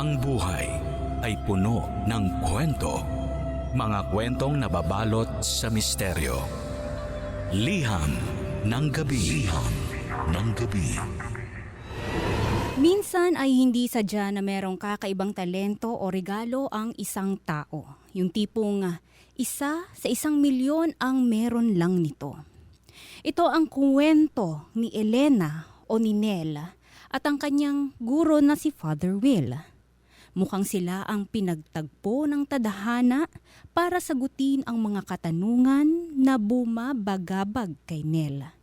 Ang buhay ay puno ng kwento. Mga kwentong nababalot sa misteryo. Liham ng gabi. Liham ng gabi. Minsan ay hindi sadya na merong kakaibang talento o regalo ang isang tao. Yung tipong ah, isa sa isang milyon ang meron lang nito. Ito ang kwento ni Elena o ni Nel at ang kanyang guro na si Father Will. Mukhang sila ang pinagtagpo ng tadhana para sagutin ang mga katanungan na bumabagabag kay Nel.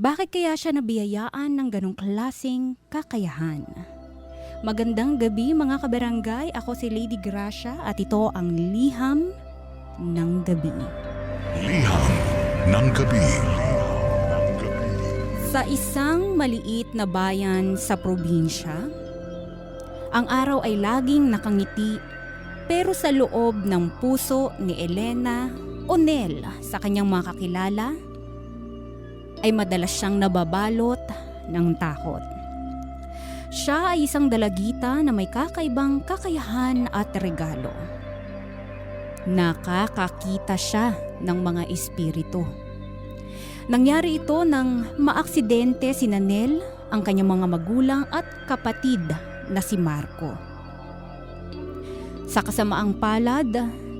Bakit kaya siya nabiyayaan ng ganong klaseng kakayahan? Magandang gabi mga kabarangay, ako si Lady Gracia at ito ang Liham ng Gabi. Liham ng gabi. Sa isang maliit na bayan sa probinsya, ang araw ay laging nakangiti pero sa loob ng puso ni Elena o Nel sa kanyang mga kakilala ay madalas siyang nababalot ng takot. Siya ay isang dalagita na may kakaibang kakayahan at regalo. Nakakakita siya ng mga espiritu. Nangyari ito nang maaksidente si Nanel, ang kanyang mga magulang at kapatid na si Marco. Sa kasamaang palad,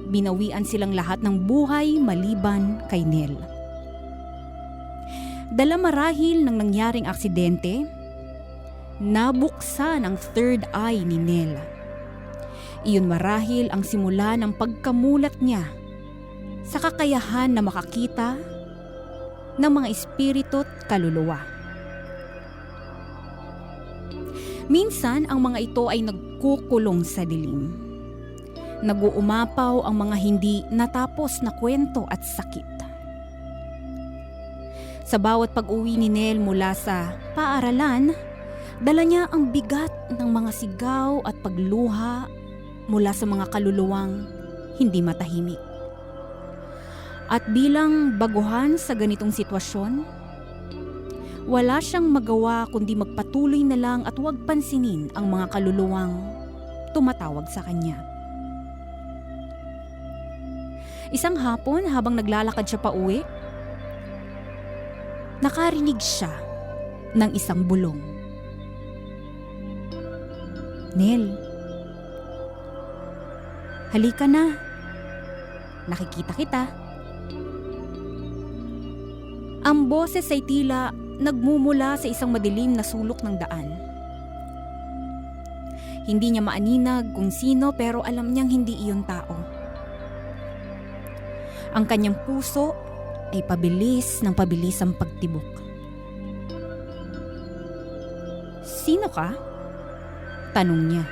binawian silang lahat ng buhay maliban kay Nel. Dala marahil ng nangyaring aksidente, nabuksan ang third eye ni Nel. Iyon marahil ang simula ng pagkamulat niya sa kakayahan na makakita ng mga espiritu at kaluluwa. Minsan ang mga ito ay nagkukulong sa dilim. Naguumapaw ang mga hindi natapos na kwento at sakit. Sa bawat pag-uwi ni Nel mula sa paaralan, dala niya ang bigat ng mga sigaw at pagluha mula sa mga kaluluwang hindi matahimik. At bilang baguhan sa ganitong sitwasyon, wala siyang magawa kundi magpatuloy na lang at huwag pansinin ang mga kaluluwang tumatawag sa kanya. Isang hapon habang naglalakad siya pa uwi, nakarinig siya ng isang bulong. Nel, halika na. Nakikita kita. Ang boses ay tila nagmumula sa isang madilim na sulok ng daan. Hindi niya maaninag kung sino pero alam niyang hindi iyon tao. Ang kanyang puso ay pabilis ng pabilis ang pagtibok. Sino ka? Tanong niya.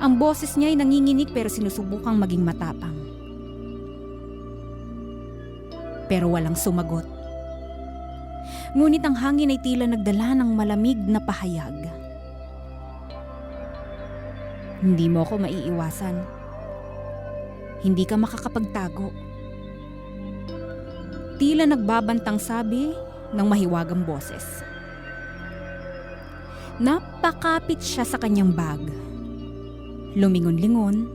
Ang boses niya ay nanginginig pero sinusubukang maging matapang. Pero walang sumagot. Ngunit ang hangin ay tila nagdala ng malamig na pahayag. Hindi mo ako maiiwasan. Hindi ka makakapagtago. Tila nagbabantang sabi ng mahiwagang boses. Napakapit siya sa kanyang bag. Lumingon-lingon,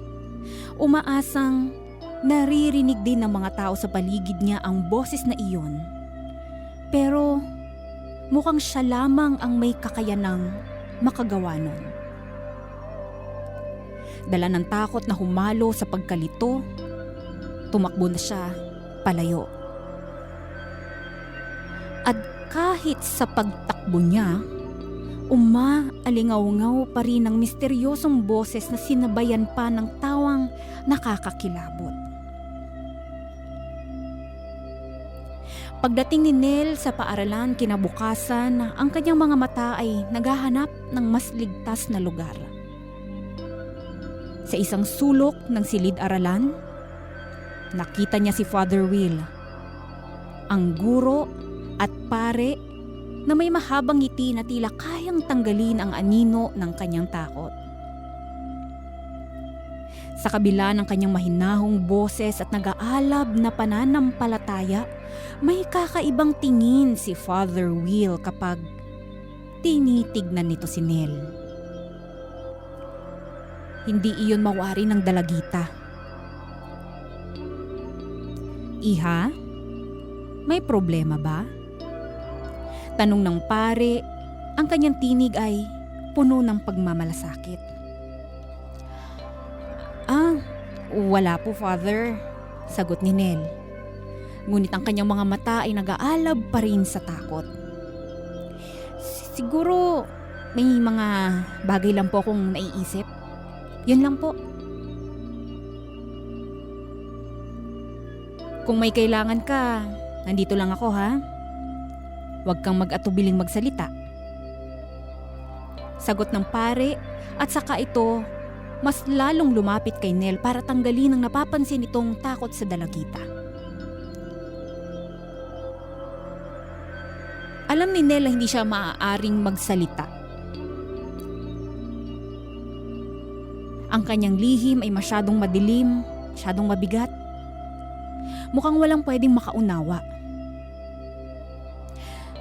umaasang naririnig din ng mga tao sa paligid niya ang boses na iyon. Pero mukhang siya lamang ang may kakayanang makagawa nun. Dala ng takot na humalo sa pagkalito, tumakbo na siya palayo. At kahit sa pagtakbo niya, umaalingaw-ngaw pa rin ang misteryosong boses na sinabayan pa ng tawang nakakakilabot. Pagdating ni Nel sa paaralan kinabukasan, ang kanyang mga mata ay naghahanap ng mas ligtas na lugar. Sa isang sulok ng silid-aralan, nakita niya si Father Will, ang guro at pare na may mahabang ngiti na tila kayang tanggalin ang anino ng kanyang takot. Sa kabila ng kanyang mahinahong boses at nag-aalab na pananampalataya, may kakaibang tingin si Father Will kapag tinitignan nito si Nell. Hindi iyon mawari ng dalagita. Iha, may problema ba? Tanong ng pare, ang kanyang tinig ay puno ng pagmamalasakit. Ah, wala po father, sagot ni Nel. Ngunit ang kanyang mga mata ay nag-aalab pa rin sa takot. Siguro may mga bagay lang po akong naiisip. Yun lang po. Kung may kailangan ka, nandito lang ako ha. Huwag kang mag-atubiling magsalita. Sagot ng pare at saka ito mas lalong lumapit kay Nel para tanggalin ang napapansin itong takot sa dalagita. Alam ni Nel na hindi siya maaaring magsalita. Ang kanyang lihim ay masyadong madilim, masyadong mabigat. Mukhang walang pwedeng makaunawa.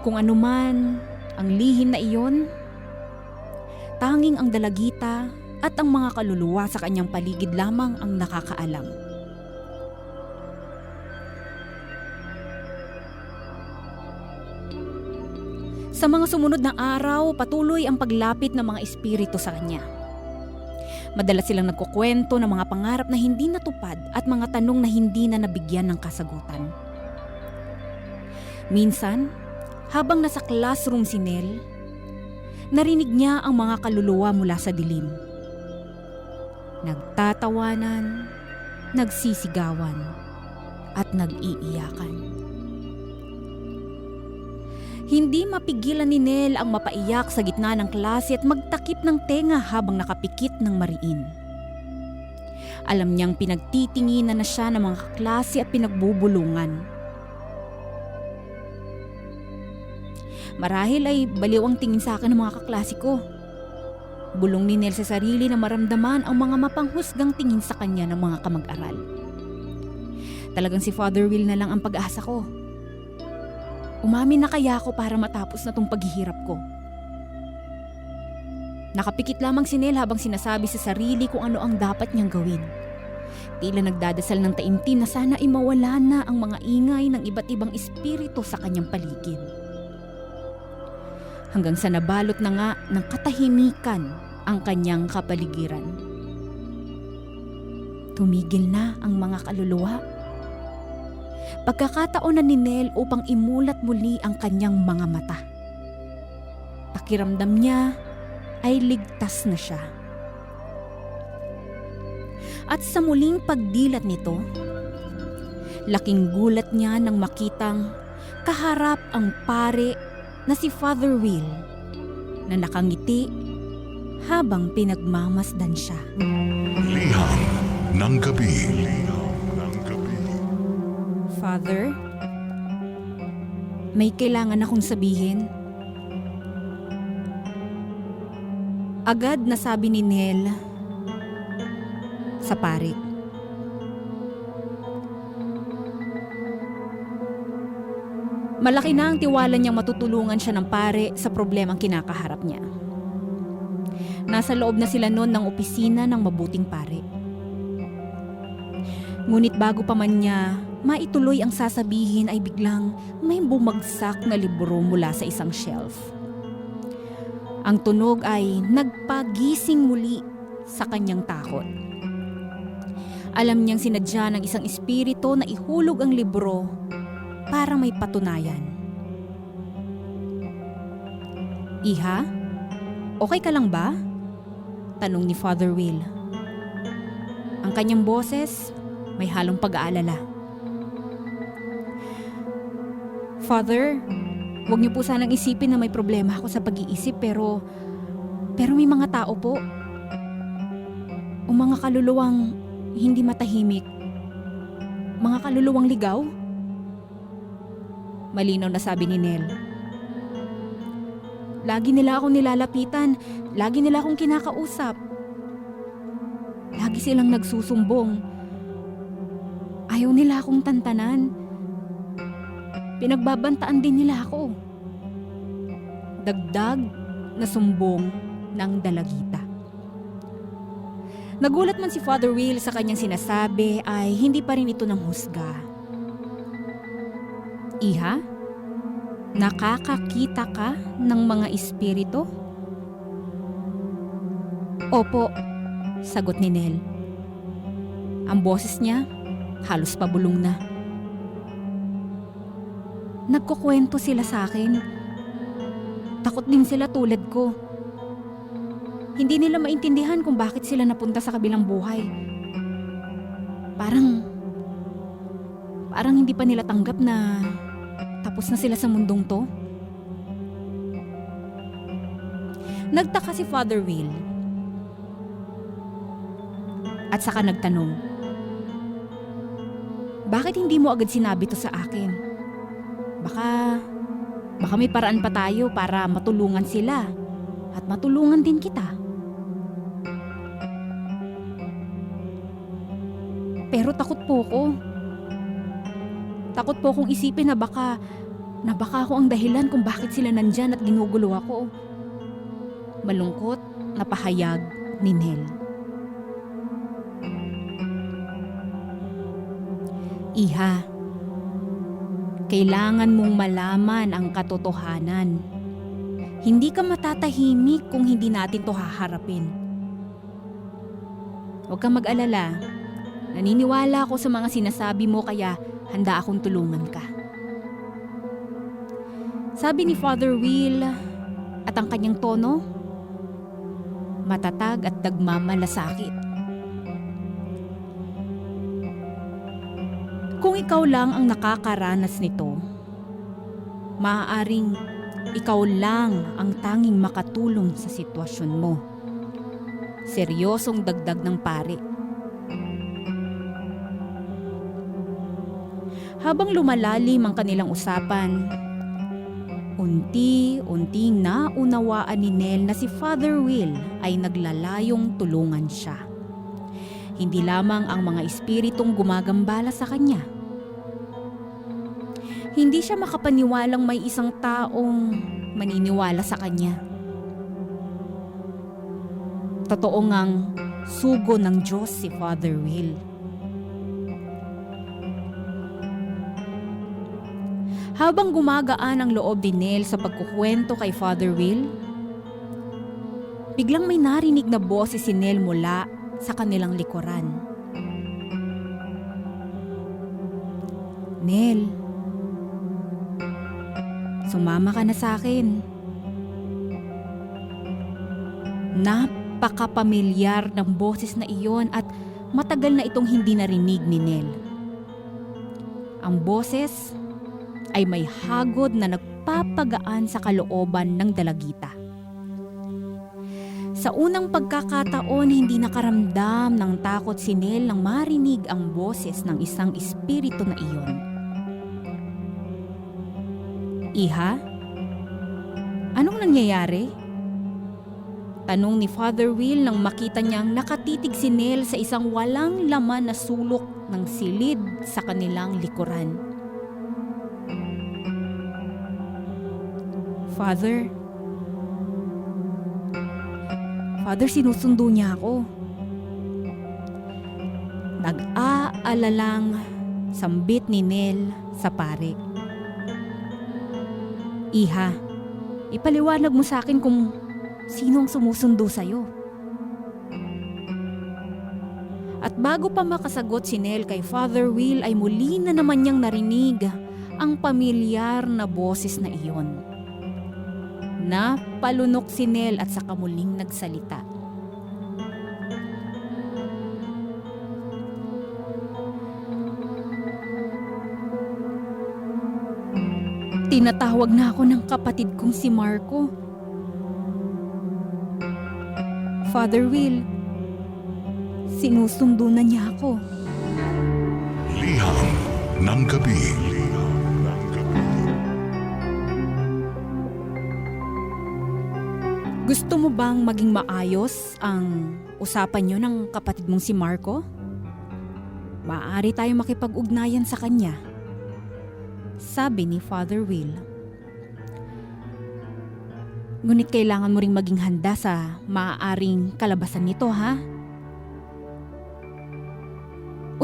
Kung anuman ang lihim na iyon, tanging ang dalagita at ang mga kaluluwa sa kanyang paligid lamang ang nakakaalam. Sa mga sumunod na araw, patuloy ang paglapit ng mga espiritu sa kanya. Madalas silang nagkukwento ng mga pangarap na hindi natupad at mga tanong na hindi na nabigyan ng kasagutan. Minsan, habang nasa classroom si Nell, narinig niya ang mga kaluluwa mula sa dilim. Nagtatawanan, nagsisigawan, at nag-iiyakan. Hindi mapigilan ni Nel ang mapaiyak sa gitna ng klase at magtakip ng tenga habang nakapikit ng mariin. Alam niyang pinagtitinginan na siya ng mga kaklase at pinagbubulungan. Marahil ay baliw ang tingin sa akin ng mga kaklase ko. Bulong ni Nel sa sarili na maramdaman ang mga mapanghusgang tingin sa kanya ng mga kamag-aral. Talagang si Father Will na lang ang pag-asa ko. Umamin na kaya ako para matapos na tong paghihirap ko. Nakapikit lamang si Nel habang sinasabi sa sarili kung ano ang dapat niyang gawin. Tila nagdadasal ng taimtim na sana ay mawala na ang mga ingay ng iba't ibang espiritu sa kanyang paligid. Hanggang sa nabalot na nga ng katahimikan ang kanyang kapaligiran. Tumigil na ang mga kaluluwa Pagkakataon na ni Nel upang imulat muli ang kanyang mga mata. Pakiramdam niya ay ligtas na siya. At sa muling pagdilat nito, laking gulat niya nang makitang kaharap ang pare na si Father Will na nakangiti habang pinagmamasdan siya. Liham ng gabi. Liham. Father, may kailangan akong sabihin. Agad na sabi ni Nel sa pare. Malaki na ang tiwala niyang matutulungan siya ng pare sa problemang kinakaharap niya. Nasa loob na sila noon ng opisina ng mabuting pare. Ngunit bago pa man niya maituloy ang sasabihin ay biglang may bumagsak na libro mula sa isang shelf. Ang tunog ay nagpagising muli sa kanyang takot. Alam niyang sinadya ng isang espiritu na ihulog ang libro para may patunayan. Iha, okay ka lang ba? Tanong ni Father Will. Ang kanyang boses may halong pag-aalala. Father, huwag niyo po sanang isipin na may problema ako sa pag-iisip pero... Pero may mga tao po. O mga kaluluwang hindi matahimik. Mga kaluluwang ligaw. Malinaw na sabi ni Nel. Lagi nila akong nilalapitan. Lagi nila akong kinakausap. Lagi silang nagsusumbong. Ayaw nila akong tantanan. Pinagbabantaan din nila ako. Dagdag na sumbong ng dalagita. Nagulat man si Father Will sa kanyang sinasabi ay hindi pa rin ito ng husga. Iha, nakakakita ka ng mga espiritu? Opo, sagot ni Nel. Ang boses niya halos pabulong na. Nagkukwento sila sa akin. Takot din sila tulad ko. Hindi nila maintindihan kung bakit sila napunta sa kabilang buhay. Parang... Parang hindi pa nila tanggap na tapos na sila sa mundong to. Nagtaka si Father Will. At saka nagtanong, Bakit hindi mo agad sinabi to sa akin? Baka... Baka may paraan pa tayo para matulungan sila at matulungan din kita. Pero takot po ko. Takot po kong isipin na baka na baka ako ang dahilan kung bakit sila nandyan at ginugulo ako. Malungkot na pahayag ni Nel. Iha, kailangan mong malaman ang katotohanan. Hindi ka matatahimik kung hindi natin to haharapin. Huwag kang mag-alala. Naniniwala ako sa mga sinasabi mo kaya handa akong tulungan ka. Sabi ni Father Will at ang kanyang tono, matatag at nagmamalasakit. Kung ikaw lang ang nakakaranas nito, maaaring ikaw lang ang tanging makatulong sa sitwasyon mo. Seryosong dagdag ng pare. Habang lumalalim ang kanilang usapan, unti-unting naunawaan ni Nel na si Father Will ay naglalayong tulungan siya. Hindi lamang ang mga espiritong gumagambala sa kanya. Hindi siya makapaniwalang may isang taong maniniwala sa kanya. Totoo ngang sugo ng Diyos si Father Will. Habang gumagaan ang loob ni Nel sa pagkukwento kay Father Will, biglang may narinig na boses si Nel mula sa kanilang likuran. Nel, sumama ka na sa akin. Napakapamilyar ng boses na iyon at matagal na itong hindi narinig ni Nel. Ang boses ay may hagod na nagpapagaan sa kalooban ng dalagita. Sa unang pagkakataon, hindi nakaramdam ng takot si Nel nang marinig ang boses ng isang espiritu na iyon. Iha? Anong nangyayari? Tanong ni Father Will nang makita niyang nakatitig si Nel sa isang walang laman na sulok ng silid sa kanilang likuran. Father, Father, sinusundo niya ako. Nag-aalalang sambit ni Nel sa pare. Iha, ipaliwanag mo sa akin kung sino ang sumusundo sa'yo. At bago pa makasagot si Nel kay Father Will ay muli na naman niyang narinig ang pamilyar na boses na iyon. Napalunok si Nel at saka muling nagsalita. Tinatawag na ako ng kapatid kong si Marco. Father Will, sinusundo na niya ako. Liham ng gabi. Gusto mo bang maging maayos ang usapan niyo ng kapatid mong si Marco? Maaari tayo makipag-ugnayan sa kanya. Sabi ni Father Will. Ngunit kailangan mo ring maging handa sa maaaring kalabasan nito ha?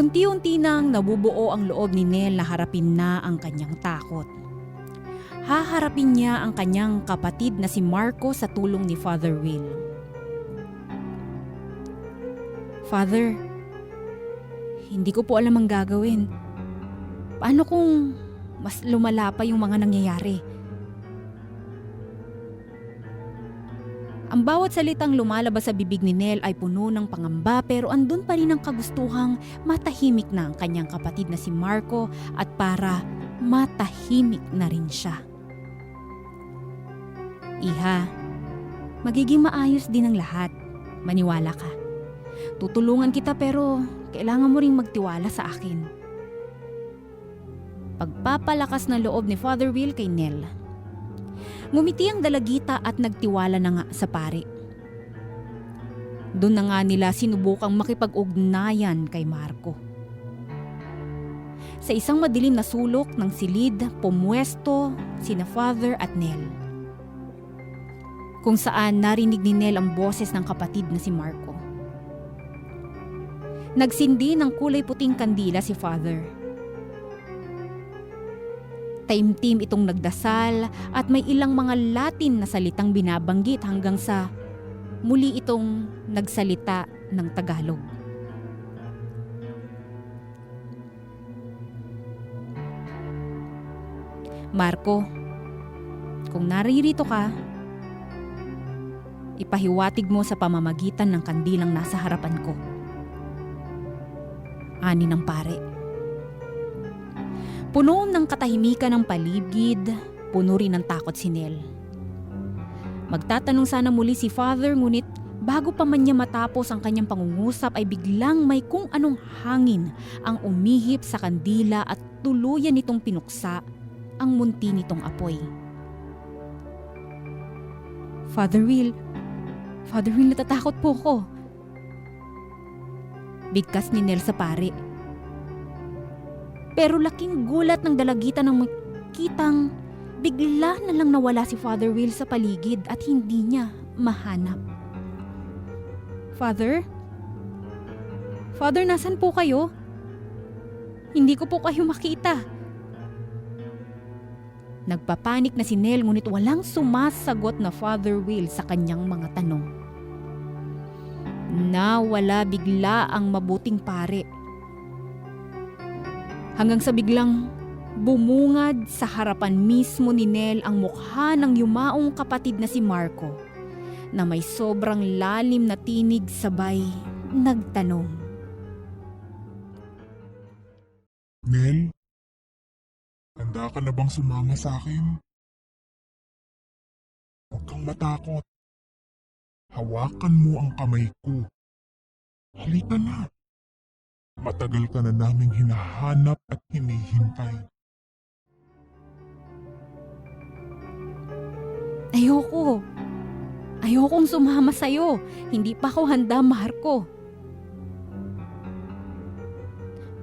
Unti-unti nang nabubuo ang loob ni Nel na harapin na ang kanyang takot. Haharapin niya ang kanyang kapatid na si Marco sa tulong ni Father Will. Father, hindi ko po alam ang gagawin. Paano kung mas lumala pa yung mga nangyayari? Ang bawat salitang lumalabas sa bibig ni Nel ay puno ng pangamba pero andun pa rin ang kagustuhang matahimik na ang kanyang kapatid na si Marco at para matahimik na rin siya. Iha, magiging maayos din ang lahat. Maniwala ka. Tutulungan kita pero kailangan mo ring magtiwala sa akin. Pagpapalakas ng loob ni Father Will kay Nel. Ngumiti ang dalagita at nagtiwala na nga sa pare. Doon na nga nila sinubukang makipag-ugnayan kay Marco. Sa isang madilim na sulok ng silid, pumuesto sina Father at Nel. Kung saan narinig ni Nel ang boses ng kapatid na si Marco. Nagsindi ng kulay puting kandila si Father. Taimtim itong nagdasal at may ilang mga Latin na salitang binabanggit hanggang sa muli itong nagsalita ng Tagalog. Marco, kung naririto ka, ipahiwatig mo sa pamamagitan ng kandilang nasa harapan ko. Ani ng pare. Puno ng katahimikan ng paligid, puno rin ng takot si Nel. Magtatanong sana muli si Father ngunit bago pa man niya matapos ang kanyang pangungusap ay biglang may kung anong hangin ang umihip sa kandila at tuluyan nitong pinuksa ang munti nitong apoy. Father Will, Father Will natatakot po ko. Bigkas ni Nel sa pare. Pero laking gulat ng dalagita nang makitang bigla na lang nawala si Father Will sa paligid at hindi niya mahanap. Father? Father, nasan po kayo? Hindi ko po kayo makita. Nagpapanik na si Nel ngunit walang sumasagot na Father Will sa kanyang mga tanong. Nawala bigla ang mabuting pare hanggang sa biglang bumungad sa harapan mismo ni Nel ang mukha ng yumaong kapatid na si Marco na may sobrang lalim na tinig sabay nagtanong. Nel? Handa ka na bang sumama sa akin? Huwag kang matakot. Hawakan mo ang kamay ko. Halika na. Matagal ka na naming hinahanap at hinihintay. Ayoko. Ayokong sumama sa'yo. Hindi pa ako handa, Marco.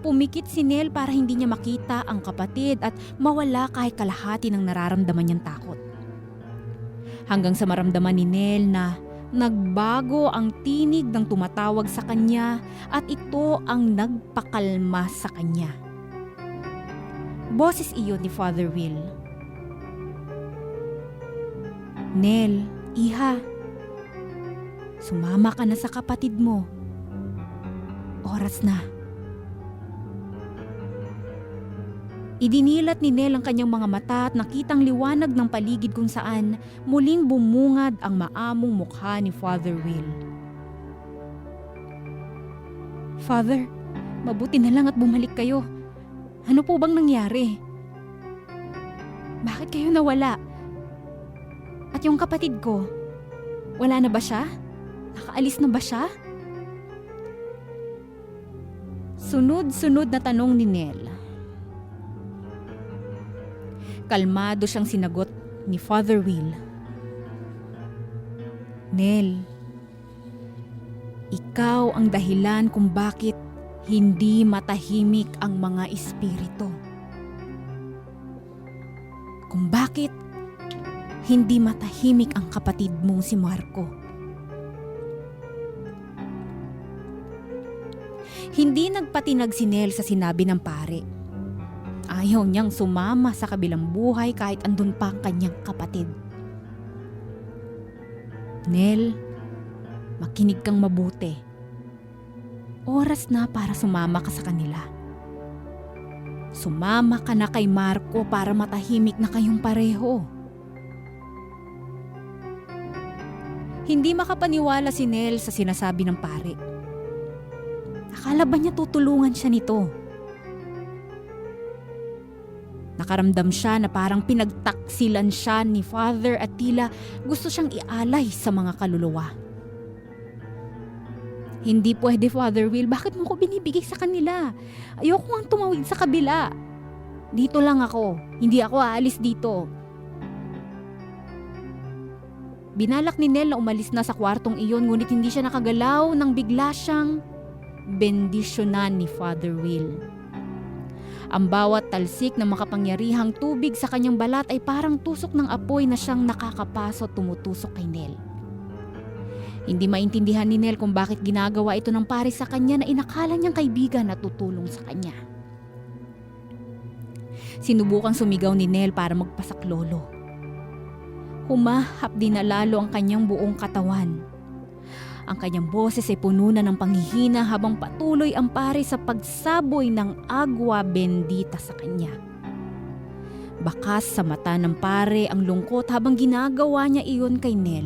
Pumikit si Nel para hindi niya makita ang kapatid at mawala kahit kalahati ng nararamdaman niyang takot. Hanggang sa maramdaman ni Nel na nagbago ang tinig ng tumatawag sa kanya at ito ang nagpakalma sa kanya. Boses iyon ni Father Will. Nel, iha, sumama ka na sa kapatid mo. Oras na. Idinilat ni Nel ang kanyang mga mata at nakitang liwanag ng paligid kung saan muling bumungad ang maamong mukha ni Father Will. Father, mabuti na lang at bumalik kayo. Ano po bang nangyari? Bakit kayo nawala? At yung kapatid ko, wala na ba siya? Nakaalis na ba siya? Sunod-sunod na tanong ni Nel. Kalmado siyang sinagot ni Father Will. Nel, ikaw ang dahilan kung bakit hindi matahimik ang mga espiritu. Kung bakit hindi matahimik ang kapatid mong si Marco. Hindi nagpatinag si Nel sa sinabi ng pare. Ayaw niyang sumama sa kabilang buhay kahit andun pa ang kanyang kapatid. Nel, makinig kang mabuti. Oras na para sumama ka sa kanila. Sumama ka na kay Marco para matahimik na kayong pareho. Hindi makapaniwala si Nel sa sinasabi ng pare. Akala ba niya tutulungan siya nito? Nakaramdam siya na parang pinagtaksilan siya ni Father at tila gusto siyang ialay sa mga kaluluwa. Hindi pwede, Father Will. Bakit mo ko binibigay sa kanila? Ayoko ang tumawid sa kabila. Dito lang ako. Hindi ako aalis dito. Binalak ni Nel na umalis na sa kwartong iyon ngunit hindi siya nakagalaw nang bigla siyang bendisyonan ni Father Will. Ang bawat talsik ng makapangyarihang tubig sa kanyang balat ay parang tusok ng apoy na siyang nakakapaso tumutusok kay Nel. Hindi maintindihan ni Nel kung bakit ginagawa ito ng pare sa kanya na inakala niyang kaibigan na tutulong sa kanya. Sinubukang sumigaw ni Nel para magpasaklolo. Humahap din na lalo ang kanyang buong katawan. Ang kanyang boses ay puno na ng panghihina habang patuloy ang pare sa pagsaboy ng agwa bendita sa kanya. Bakas sa mata ng pare ang lungkot habang ginagawa niya iyon kay Nel.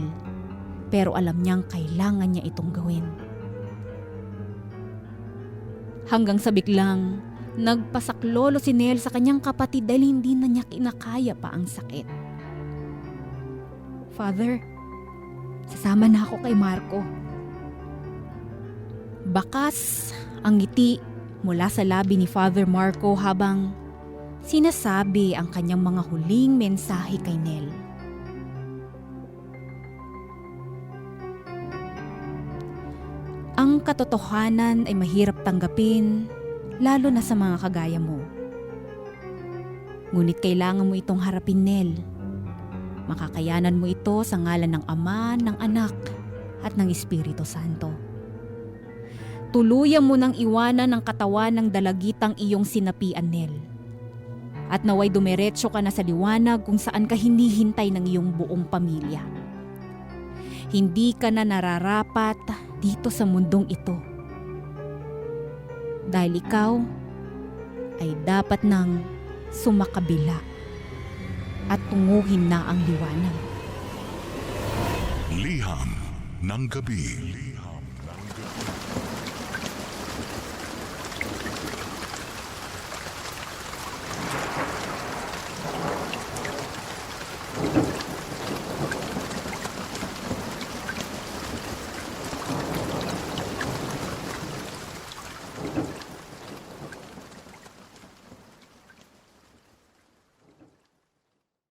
Pero alam niyang kailangan niya itong gawin. Hanggang sa biglang, nagpasaklolo si Nel sa kanyang kapatid dahil hindi na niya kinakaya pa ang sakit. Father, sasama na ako kay Marco. Bakas ang ngiti mula sa labi ni Father Marco habang sinasabi ang kanyang mga huling mensahe kay Nel. Ang katotohanan ay mahirap tanggapin, lalo na sa mga kagaya mo. Ngunit kailangan mo itong harapin, Nel. Makakayanan mo ito sa ngalan ng Ama, ng Anak, at ng Espiritu Santo. Tuluyan mo nang iwanan ang katawan ng dalagitang iyong sinapian, Nel. At naway dumiretso ka na sa liwanag kung saan ka hinihintay ng iyong buong pamilya. Hindi ka na nararapat dito sa mundong ito. Dahil ikaw ay dapat nang sumakabila at tunguhin na ang liwanag. Liham ng gabi.